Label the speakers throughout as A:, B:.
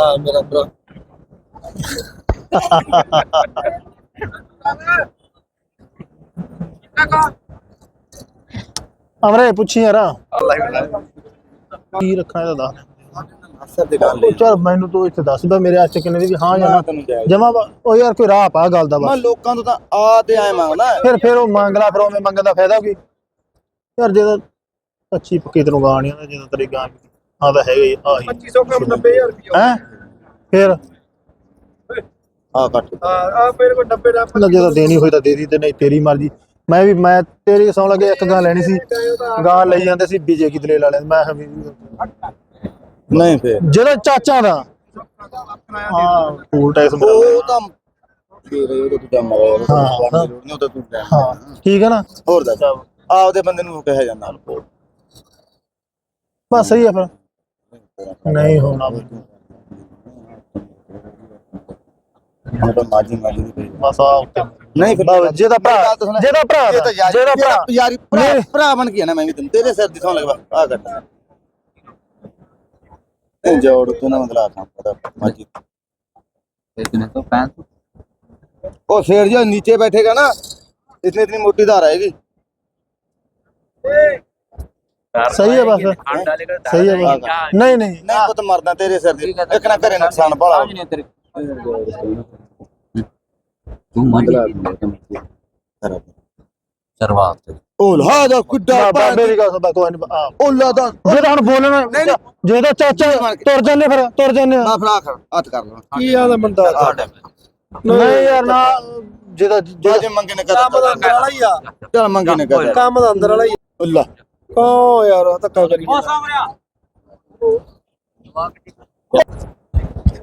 A: ਹਾਂ ਮੇਰਾ ਭਰਾ।
B: ਅਮਰੇ ਪੁੱਛੀ ਯਾਰ। ਕੀ ਰੱਖਣਾ ਇਹਦਾ ਦੱਸ।
A: ਅਸਰ ਦੀ ਗੱਲ
B: ਉਹ ਚੱਲ ਮੈਨੂੰ ਤੂੰ ਇੱਥੇ ਦੱਸ ਦਾ ਮੇਰੇ 'ਚ ਕਿੰਨੇ ਦੀ ਵੀ ਹਾਂ ਜਾਂ ਨਾ।
A: ਤੈਨੂੰ ਜਾਇਜ਼
B: ਜਮਾ ਉਹ ਯਾਰ ਕੋਈ ਰਾਹ ਪਾ ਗੱਲ ਦਾ
A: ਮੈਂ
B: ਬਸ
A: ਲੋਕਾਂ ਤੋਂ ਤਾਂ ਆ ਤੇ ਆਏ ਮੰਗਦਾ।
B: ਫਿਰ ਫਿਰ ਉਹ ਮੰਗ ਲਾ ਫਿਰ ਉਹਵੇਂ ਮੰਗਣ ਦਾ ਫਾਇਦਾ ਕੀ? ਯਾਰ ਜੇ ਤਾਂ ਅੱਛੀ ਪੱਕੀ ਤੈਨੂੰ ਗਾਣ ਨਹੀਂ ਆਉਂਦਾ ਜਦੋਂ ਤੇਰੀ ਗਾਣ ਆ ਤਾਂ ਹੈਗਾ ਹੀ ਆਹੀ।
C: 2500 ਕੰਮ 90000 ਰੁਪਏ
B: ਹੈ? ਫਿਰ?
A: ਆ ਕੱਟ
C: ਆ ਆ ਮੇਰੇ ਕੋਲ 90 ਦਾ
B: ਲੱਗੇ ਤਾਂ ਦੇਣੀ ਹੋਈ ਤਾਂ ਦੇ ਦੀ ਤੇ ਨਹੀਂ ਤੇਰੀ ਮਰਜ਼ੀ। ਮੈਂ ਵੀ ਮੈਂ ਤੇਰੀ ਸੌ ਲੱਗੇ ਇੱਕ ਗਾਂ ਲੈਣੀ ਸੀ। ਗਾਂ ਲਈ ਜਾਂਦੇ ਸੀ ਬੀਜੇ ਕੀ ਦਲੇਲ ਵਾਲੇ ਮੈਂ ਕਿਹਾ ਵੀ
A: ਨਹੀਂ ਫੇਰ।
B: ਜਿਹੜਾ ਚਾਚਾ ਦਾ। ਹਾਂ ਫੂਲ ਟੈਕਸ
A: ਉਹ ਤਾਂ ਫੇਰ ਉਹ ਤਾਂ ਤੂੰ ਕੰਮ
B: ਹਾਂ।
A: ਹਾਂ ਉਹ ਤਾਂ ਤੂੰ ਟਾਈਮ
B: ਹਾਂ ਠੀਕ ਹੈ ਨਾ?
A: ਹੋਰ ਦੱਸ। ਆਪਦੇ ਬੰਦੇ ਨੂੰ ਕਿਹਾ ਜਾਂਦਾ ਰਿਪੋਰਟ
B: ਬਸ ਸਹੀ ਹੈ ਫਿਰ। ਨਹੀਂ ਹੋਣਾ ਬਈ।
A: ਮੈਂ ਤਾਂ ਮਾਜੀ ਮਾਜੀ ਨਹੀਂ ਕਹੀ
B: ਬਸ ਆ ਉੱਤੇ
A: ਨਹੀਂ ਫਿਰ
B: ਬਸ ਜਿਹਦਾ ਭਰਾ ਜਿਹਦਾ ਭਰਾ ਦਾ, ਜਿਹਦਾ ਭਰਾ
A: ਯਾਰੀ ਭਰਾ
B: ਨਹੀਂ।
A: ਭਰਾ ਬਣ ਗਿਆ ਨਾ ਮੈਂ ਵੀ ਤੈਨੂੰ ਤੇਰੇ ਸਿਰ ਦੀ ਸੌਂ ਲਗਵਾ ਆ ਕਰ ਇਹ ਜੋੜ ਤੂੰ ਨਾ ਮਤਲਬ ਆਖਾਂ ਪਤਾ ਮਾਜੀ
D: इतने तो पैंसठ
A: ਉਹ शेर जो नीचे बैठेगा ना इतनी इतनी मोटी धार आएगी
B: ਸਹੀ ਹੈ ਬਸ ਸਹੀ ਹੈ ਬਸ ਨਹੀਂ ਨਹੀਂ
A: नहीं वो तो मरना तेरे सिर दी एक ना करे नुकसान बड़ा
D: आज नहीं तेरे
A: ਸਰਵਾਤ ਉਲਾ ਦਾ
B: ਕੁੱਡਾ ਬਾਬੇ ਦੀ ਗੱਲ ਸੁਣਦਾ ਕੋਈ ਨਹੀਂ ਆ
A: ਉਲਾ ਦਾ
B: ਜੇ ਤਾਂ ਹੁਣ ਬੋਲਣਾ ਜੇ ਤਾਂ ਚਾਚਾ ਤੁਰ ਜਾਂਦੇ ਫਿਰ ਤੁਰ ਜਾਂਦੇ ਆ।
A: ਫੜਾ ਖੜ ਹੱਥ ਕਰ ਲਾ।
C: ਕੀ ਆਦਾ ਬੰਦਾ
B: ਨਹੀਂ ਯਾਰ ਨਾ
A: ਜਿਹਦਾ ਜੇ ਮੰਗੇ ਨਾ ਕਰ
C: ਕੰਮ ਦਾ ਅੰਦਰ ਵਾਲਾ ਹੀ ਆ।
A: ਚਲ ਮੰਗੇ ਨਾ ਕਰ
C: ਕੰਮ ਦਾ ਅੰਦਰ ਵਾਲਾ ਹੀ
A: ਉੱਲਾ
C: ਕੋ ਯਾਰ ਧੱਕਾ ਕਰੀ ਮੌਸਮ ਰਿਆ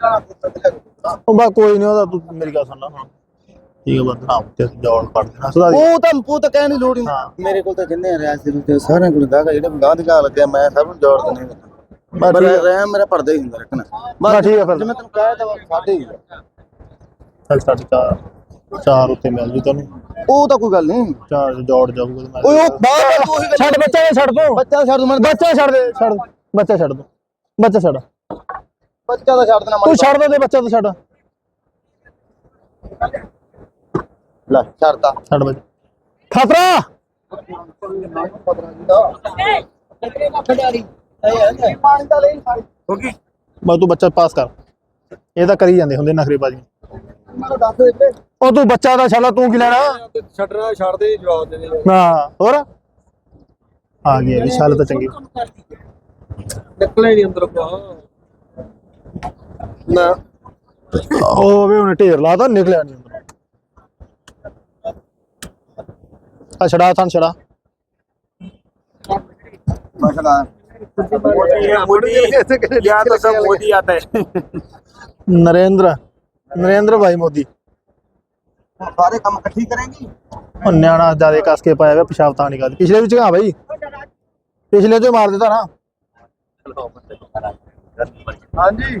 B: ਉਹ ਬਾ ਕੋਈ ਨਹੀਂ ਉਹਦਾ ਤੂੰ ਮੇਰੀ ਗੱਲ ਸੁਣ ਲਾ। ਹੁਣ ਠੀਕ ਹੈ। ਬੰਦਾ ਨਾ ਤੇ ਜੋੜ ਪੜ ਦੇਣਾ। ਸੁਧਾ
A: ਉਹ ਤਾਂ ਉਹ ਤਾਂ ਕਹਿਣ ਦੀ ਲੋੜ ਹੀ
B: ਹਾਂ।
A: ਨਹੀਂ ਮੇਰੇ ਕੋਲ ਤਾਂ ਜਿੰਨੇ ਰਿਆਜ਼ ਦੇ ਉੱਤੇ ਸਾਰਿਆਂ ਕੋਲ ਗਾਗਾ ਜਿਹੜੇ ਗਾਹ ਦੀ ਗਾਹ ਲੱਗਿਆ ਮੈਂ ਸਭ ਨੂੰ ਜੋੜ ਦਿੰਦੇ
B: ਹੈ
A: ਰਹਿ ਮੇਰਾ ਪਰਦਾ ਹੀ ਹੁੰਦਾ ਰੱਖਣਾ
B: ਬਸ ਠੀਕ ਹੈ ਫਿਰ।
A: ਜਿਵੇਂ ਤੈਨੂੰ ਕਹਿ ਤਾ ਸਾਡੇ ਹੀ।
B: ਚੱਲ ਸਾਡੀ ਚਾਰ ਚਾਰ ਉੱਤੇ ਮਿਲ ਜੂ ਤੈਨੂੰ।
A: ਉਹ ਤਾਂ ਕੋਈ ਗੱਲ ਨਹੀਂ।
B: ਚਾਰ ਜੋੜ ਜਾਊਗਾ ਤੇ ਮੈਂ
A: ਓਏ ਉਹ ਬਾਹਰ
B: ਛੱਡ ਬੱਚਾ ਛੱਡ ਦੋ
A: ਬੱਚਾ ਛੱਡ ਦੂੰ ਮੈਂ
B: ਬੱਚਾ ਛੱਡ ਦੇ ਛੱਡ ਬੱਚਾ ਛੱਡ ਦੋ। ਬੱਚਾ ਛੱਡ।
A: ਬੱਚਾ ਤਾਂ ਛੱਡ ਦੇਣਾ
B: ਤੂੰ ਛੱਡ ਦੇ ਤੇ ਬੱਚਾ ਤੂੰ ਛੱਡ।
A: ਲੈ ਛੱਡਤਾ।
B: ਛੱਡ ਬੱਚਾ। ਖਤਰਾ! ਬਸ ਤੂੰ ਬੱਚਾ ਪਾਸ ਕਰ। ਇਹ ਤਾਂ ਕਰੀ ਜਾਂਦੇ ਹੁੰਦੇ ਨਖਰੇਬਾਜ਼ੀ ਉਹ ਤੂੰ ਬੱਚਾ ਦਾ ਛਾਲਾ ਤੂੰ ਕੀ ਲੈਣਾ?
C: ਛੱਡਣਾ ਛੱਡ ਦੇ ਜਵਾਬ ਦੇ ਦੇ
B: ਹਾਂ ਹੋਰ? ਆ ਇਹ ਛਾਲ ਤਾਂ ਚੰਗੀ।
C: ਨਿਕਲੇ ਨਹੀਂ ਅੰਦਰ ਪਾ ਨਾ।
B: ਉਹ ਵੀ ਉਹਨੇ ਢੇਰ ਲਾਤਾ ਨਿਕਲਿਆ ਨਹੀਂ ਅੰਦਰ ਆ ਛੜਾ ਥਾਂ ਛੜਾ
A: ਮਸਲਾ
C: ਮੋਦੀ ਯਾਰ ਤਾਂ ਸਭ ਮੋਦੀ ਆਤਾ ਹੈ
B: ਨਰਿੰਦਰ ਨਰਿੰਦਰ ਭਾਈ ਮੋਦੀ।
A: ਸਾਰੇ ਕੰਮ ਇਕੱਠੀ ਕरेंगी
B: ਉਹ ਨਿਆਣਾ ਜਿਆਦੇ ਕੱਸ ਕੇ ਪਾਇਆ ਵਾ ਪਿਸ਼ਾਬ ਤਾਂ ਨਿਕਲ ਪਿਛਲੇ ਵਿੱਚ ਕਹਾ ਭਾਈ ਪਿਛਲੇ ਤੋਂ ਮਾਰ ਦਿੱਤਾ ਨਾ।
C: ਹਾਂਜੀ।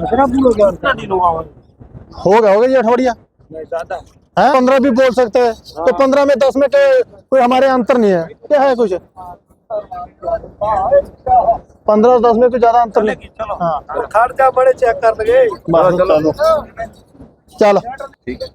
B: कितना फूल हो गया होगा होगा ये अठवड़िया है? पंद्रह भी बोल सकते हैं। तो पंद्रह में दस में तो कोई हमारे अंतर नहीं है। क्या है कुछ? पंद्रह दस में कुछ ज़्यादा अंतर नहीं। हाँ।
C: खर्चा बड़े चेक कर
B: लगे चलो। चलो। ठीक है